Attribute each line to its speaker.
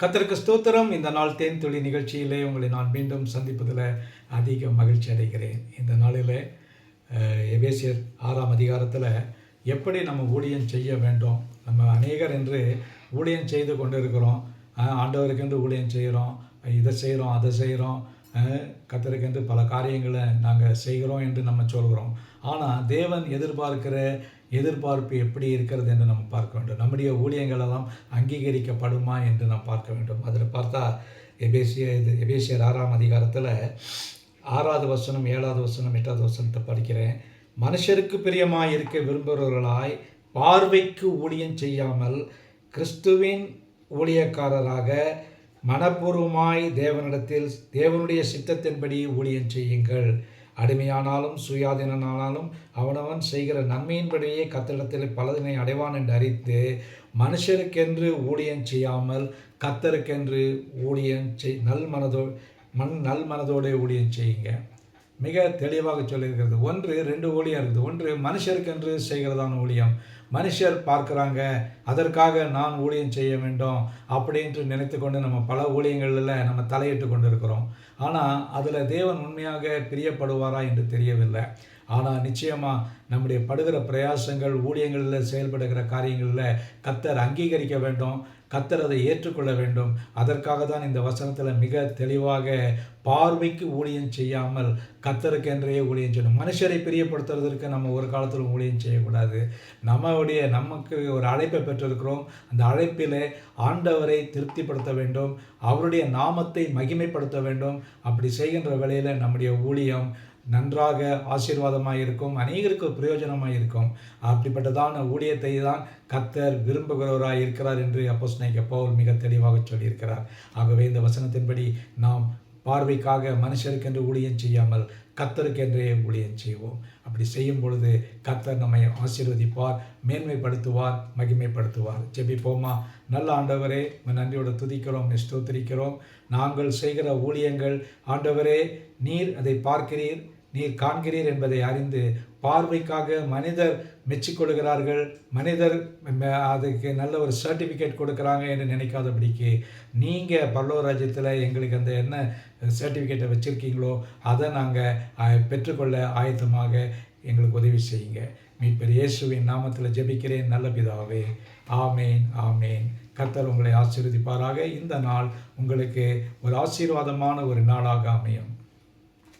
Speaker 1: கத்தருக்கு ஸ்தோத்திரம். இந்த நாள் தேன் துளி நிகழ்ச்சியிலே உங்களை நான் மீண்டும் சந்திப்பதில் அதிக மகிழ்ச்சி அடைகிறேன். இந்த நாளில் எபேசியர் ஆறாம் அதிகாரத்தில் எப்படி நம்ம ஊழியம் செய்ய வேண்டும்? நம்ம அநேகர் என்று ஊழியம் செய்து கொண்டு இருக்கிறோம் அஹ், ஆண்டவருக்கென்று ஊழியம் செய்கிறோம். இதை செய்கிறோம் அதை செய்கிறோம். கத்தருக்கென்று பல காரியங்களை நாங்கள் செய்கிறோம் என்று நம்ம சொல்கிறோம். ஆனால் தேவன் எதிர்பார்க்கிற எதிர்பார்ப்பு எப்படி இருக்கிறது என்று நம்ம பார்க்க வேண்டும். நம்முடைய ஊழியங்கள் எல்லாம் அங்கீகரிக்கப்படுமா என்று நாம் பார்க்க வேண்டும். அதில் பார்த்தா எபேசிய இது எபேசியர் ஆறாம் அதிகாரத்தில் ஆறாவது வசனம் ஏழாவது வசனம் எட்டாவது வசனத்தை படிக்கிறேன். மனுஷருக்கு பிரியமாக இருக்க விரும்புகிறவர்களாய் பார்வைக்கு ஊழியம் செய்யாமல் கிறிஸ்துவின் ஊழியக்காரராக மனப்பூர்வமாய் தேவனிடத்தில் தேவனுடைய சித்தத்தின்படி ஊழியம் செய்யுங்கள். அடிமையானாலும் சுயாதீனனானாலும் அவனவன் செய்கிற நன்மையின்படியே கத்தரிடத்தில் பலதினை அடைவான் என்று அறித்து மனுஷருக்கென்று ஊழியம் செய்யாமல் கத்தருக்கென்று ஊழியம் செய் நல் மனதோ மண் நல் மனதோடு ஊழியம் செய்யுங்க. மிக தெளிவாக சொல்லியிருக்கிறது. ஒன்று ரெண்டு ஊழியம் இருக்குது. ஒன்று மனுஷருக்கென்று செய்கிறதான ஊழியம். மனுஷர் பார்க்குறாங்க அதற்காக நான் ஊழியம் செய்ய வேண்டும் அப்படின்ட்டு நினைத்து கொண்டு நம்ம பல ஊழியங்களில் நம்ம தலையிட்டு கொண்டு இருக்கிறோம் ஆனால் அதில் தேவன் உண்மையாக பிரியப்படுவாரா என்று தெரியவில்லை. ஆனால் நிச்சயமாக நம்முடைய படுகிற பிரயாசங்கள் ஊழியங்களில் செயல்படுகிற காரியங்களில் கத்தர் அங்கீகரிக்க வேண்டும் கத்தர் அதை ஏற்றுக்கொள்ள வேண்டும். அதற்காக தான் இந்த வசனத்தில் மிக தெளிவாக பார்வைக்கு ஊழியம் செய்யாமல் கத்தருக்கு என்றே ஊழியம் செய்யணும். மனுஷரை பிரியப்படுத்துறதற்கு நம்ம ஒரு காலத்தில் ஊழியம் செய்யக்கூடாது. நம்ம நம்மளுடைய நமக்கு ஒரு அழைப்பை பெற்றிருக்கிறோம். அந்த அழைப்பில் ஆண்டவரை திருப்திப்படுத்த வேண்டும். அவருடைய நாமத்தை மகிமைப்படுத்த வேண்டும். அப்படி செய்கின்ற வேளையில் நம்முடைய ஊழியம் நன்றாக ஆசீர்வாதமாக இருக்கும். அநேகருக்கு பிரயோஜனமாக இருக்கும். அப்படிப்பட்டதான ஊழியத்தை தான் கத்தர் விரும்புகிறவராக இருக்கிறார் என்று அப்போஸ்தலனாகிய பவுல் மிக தெளிவாக சொல்லியிருக்கிறார். ஆகவே இந்த வசனத்தின்படி நாம் பார்வைக்காக மனுஷருக்கென்று ஊழியம் செய்யாமல் கத்தருக்கென்றே ஊழியம் செய்வோம். அப்படி செய்யும் பொழுது கத்தர் நம்மை ஆசீர்வதிப்பார் மேன்மைப்படுத்துவார் மகிமைப்படுத்துவார். ஜெபிப்போமா? நல்ல ஆண்டவரே நன்றியோட துதிக்கிறோம் ஸ்தோத்திரிக்கிறோம். நாங்கள் செய்கிற ஊழியங்கள் ஆண்டவரே நீர் அதை பார்க்கிறீர். நீர் காண்கிறீர் என்பதை அறிந்து பார்வைக்காக மனிதர் மெச்சிக்கொள்கிறார்கள் மனிதர் அதுக்கு நல்ல ஒரு சர்டிஃபிகேட் கொடுக்குறாங்க என்று நினைக்காதபடிக்கு நீங்கள் பல்லவ ராஜ்யத்தில் எங்களுக்கு அந்த என்ன சர்டிஃபிகேட்டை வச்சுருக்கீங்களோ அதை நாங்கள் பெற்றுக்கொள்ள ஆயத்தமாக எங்களுக்கு உதவி செய்யுங்க. மீட்பர் இயேசுவின் நாமத்தில் ஜெபிக்கிறேன். நல்ல பிதாவே ஆமேன் ஆமேன். கர்த்தர் உங்களை ஆசீர்வதிப்பாராக. இந்த நாள் உங்களுக்கு ஒரு ஆசீர்வாதமான ஒரு நாளாக அமையும்.